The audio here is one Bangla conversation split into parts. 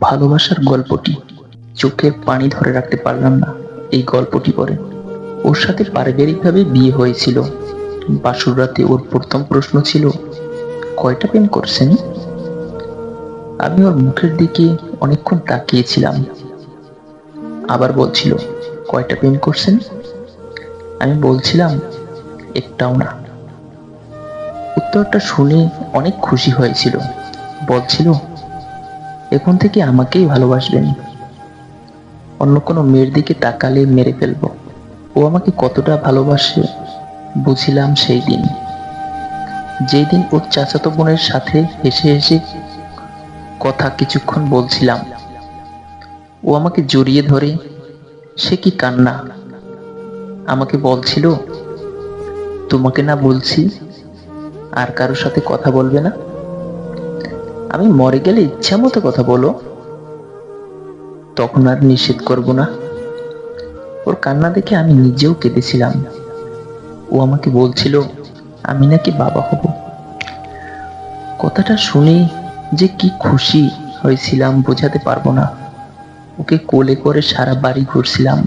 ভালোবাসার গল্পটি চোখের পানি ধরে রাখতে পারলাম না, এই গল্পটি পরে ওর সাথে পারিবারিকভাবে বিয়ে হয়েছিল। বাসুর রাতে ওর প্রথম প্রশ্ন ছিল, কয়টা প্রেম করছেন? আমি ওর মুখের দিকে অনেকক্ষণ তাকিয়েছিলাম। আবার বলছিল, কয়টা প্রেম করছেন? আমি বলছিলাম, একটাও না। উত্তরটা শুনে অনেক খুশি হয়েছিল। বলছিল এখন থেকে আমাকেই ভালোবাসবেন। অন্য কোনো মেয়ের দিকে তাকালে মেরে ফেলব। ও আমাকে কতটা ভালোবাসে, বুঝিলাম সেই দিন। যেই দিন ওর চাচাতো বোনের সাথে হেসে হেসে কথা কিছুক্ষণ বলছিলাম। ও আমাকে জড়িয়ে ধরে, সে কি কান্না? আমাকে বলছিল, তোমাকে না বলছি, আর কারোর সাথে কথা বলবে না? আমি মরে গেলে ইচ্ছা মতো কথা বলো। তখন আর নিষেধ করব না। ওর কান্না দেখে আমি নিজেও কেঁদেছিলাম। ও আমাকে বলছিল, আমি নাকি বাবা হব। কথাটা শুনে যে কি খুশি হয়েছিলাম বোঝাতে পারব না। ওকে কোলে করে সারা বাড়ি ঘুরছিলাম।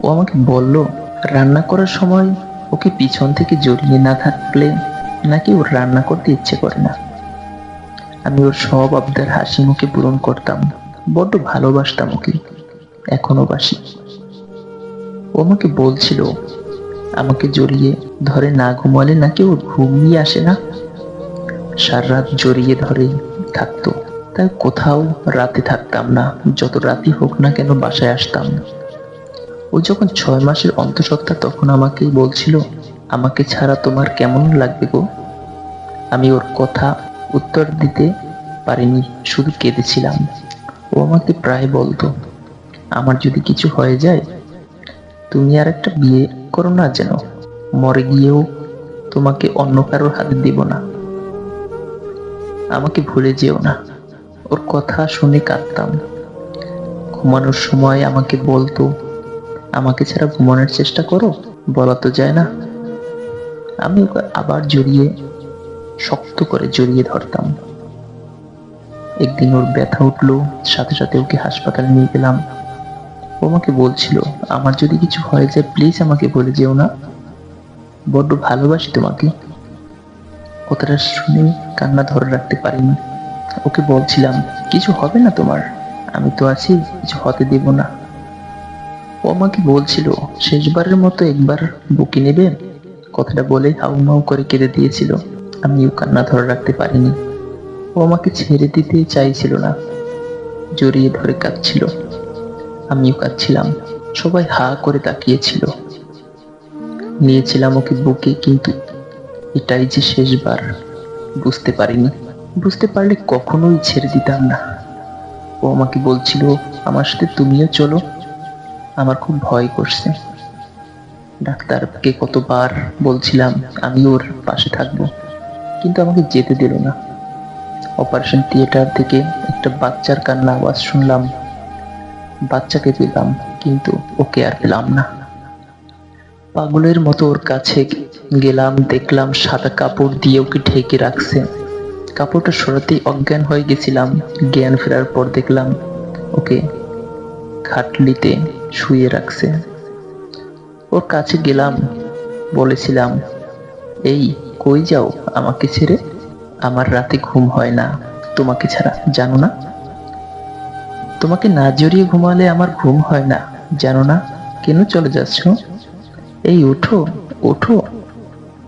ও আমাকে বলল, রান্না করার সময় ওকে পিছন থেকে জড়িয়ে না থাকলে নাকি ওর রান্না করতে ইচ্ছে করে না? আমি ওর সব আবদার হাসি মুখে পূরণ করতাম। বড্ড ভালোবাসতাম ওকে। এখনও বাসি। ও আমাকে বলছিল, আমাকে জড়িয়ে ধরে না ঘুমালে নাকি ওর ঘুমিয়ে আসে না? সারা রাত জড়িয়ে ধরে থাকতো। তাই কোথাও রাতে থাকতাম না। যত রাতি হোক না কেন বাসায় আসতাম। ও যখন ছয় মাসের অন্তঃসত্ত্বা তখন আমাকে বলছিল, আমাকে ছাড়া তোমার কেমন লাগবে গো? আমি ওর কথা উত্তর দিতে পারিনি, শুধু কেঁদেছিলাম। ও আমাকে প্রায় বলতো, আমার যদি কিছু হয়ে যায়, তুমি আর একটা বিয়ে করো না যেন। মরে গিয়েও তোমাকে অন্য কারোর হাতে দিব না। আমাকে ভুলে যেও না। ওর কথা শুনে কাঁদতাম। ঘুমানোর সময় আমাকে বলতো, আমাকে ছাড়া ঘুমানোর চেষ্টা করো, বলা তো যায় না। আমি আবার জড়িয়ে শক্ত করে জড়িয়ে ধরতাম। একদিন ওর ব্যথা উঠল, সাথে সাথে ওকে হাসপাতালে নিয়ে গেলাম। ও আমাকে বলছিল, আমার যদি কিছু হয়ে যায় প্লিজ আমাকে বলে যেও না। বড্ড ভালোবাসি তোমাকে। কথাটা শুনে কান্না ধরে রাখতে পারিনি। ওকে বলছিলাম, কিছু হবে না তোমার, আমি তো আছি, কিছু হতে দেব না। ও আমাকে বলছিল, শেষবারের মতো একবার বুকি নেবে? কথাটা বলে হাউমাউ করে কেঁদে দিয়েছিল। আমিও কান্না ধরে রাখতে পারিনি। ও আমাকে ছেড়ে দিতে চাইছিল না। জড়িয়ে ধরে কাঁদছিল। আমিও কাঁদছিলাম। সবাই হা করে তাকিয়েছিল। নিয়েছিলাম ওকে বুকে, কিন্তু এটাই যে শেষবার, বুঝতে পারিনি। বুঝতে পারলে কখনোই ছেড়ে দিতাম না। ও আমাকে বলছিল, আমার সাথে তুমিও চলো। আমার খুব ভয় করছে। ডাক্তারকে কতবার বলছিলাম আমি ওর পাশে থাকব। কিন্তু আমাকে যেতে দিল না। অপারেশন থিয়েটার থেকে একটা বাচ্চার কান্না আওয়াজ শুনলাম। বাচ্চাকে পেলাম কিন্তু ওকে আর পেলাম না। পাগলের মতো ওর কাছে গেলাম, দেখলাম সাদা কাপড় দিয়ে ওকে ঢেকে রাখছে। কাপড়টা সরাতেই অজ্ঞান হয়ে গেছিলাম। জ্ঞান ফেরার পর দেখলাম ওকে খাটলিতে শুয়ে রাখছে। ওর কাছে গেলাম, বলেছিলাম, এই কই যাও আমাকে ছেড়ে? আমার রাতে ঘুম হয় না। তোমাকে ছাড়া জানো না? তোমাকে না জড়িয়ে ঘুমালে আমার ঘুম হয় না। জানো না? কেন চলে যাচ্ছ? এই ওঠো ওঠো।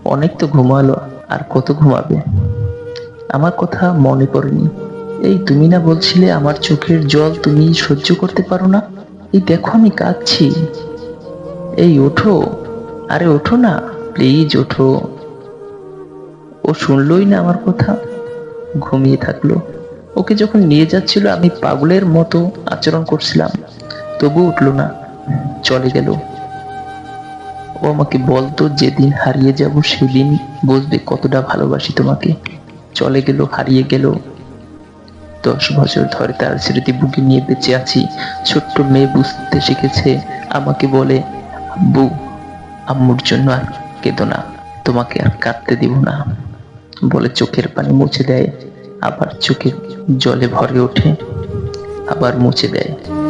অনেক তো ঘুমালো, আর কত ঘুমাবে? আমার কথা মনে পড়েনি। এই তুমি না বলছিলে আমার চোখের জল তুমি সহ্য করতে পারো না? এই দেখো আমি কাঁদছি। এই ওঠো। আরে ওঠো না প্লিজ ওঠো। ও শুনলই না আমার কথা। ঘুমিয়ে থাকল। ওকে যখন নিয়ে যাচ্ছিল, আমি পাগলের মতো আচরণ করছিলাম। তবু উঠল না, চলে গেল। ও আমাকে বলতো, যেদিন হারিয়ে যাব, সেদিন বুঝবে কতটা ভালোবাসি তোমাকে। চলে গেল, হারিয়ে গেল। দশ বছর ধরে তার স্মৃতি বুকে নিয়ে বেঁচে আছি। ছোট্ট মেয়ে বুঝতে শিখেছে, আমাকে বলে, আব্বু, আম্মুর জন্য আর কেঁদো না। তোমাকে আর কাঁদতে দিব না। বলে চোখের পানি মুছে দেয় আবার চোখের জলে ভরে ওঠে আবার মুছে দেয়।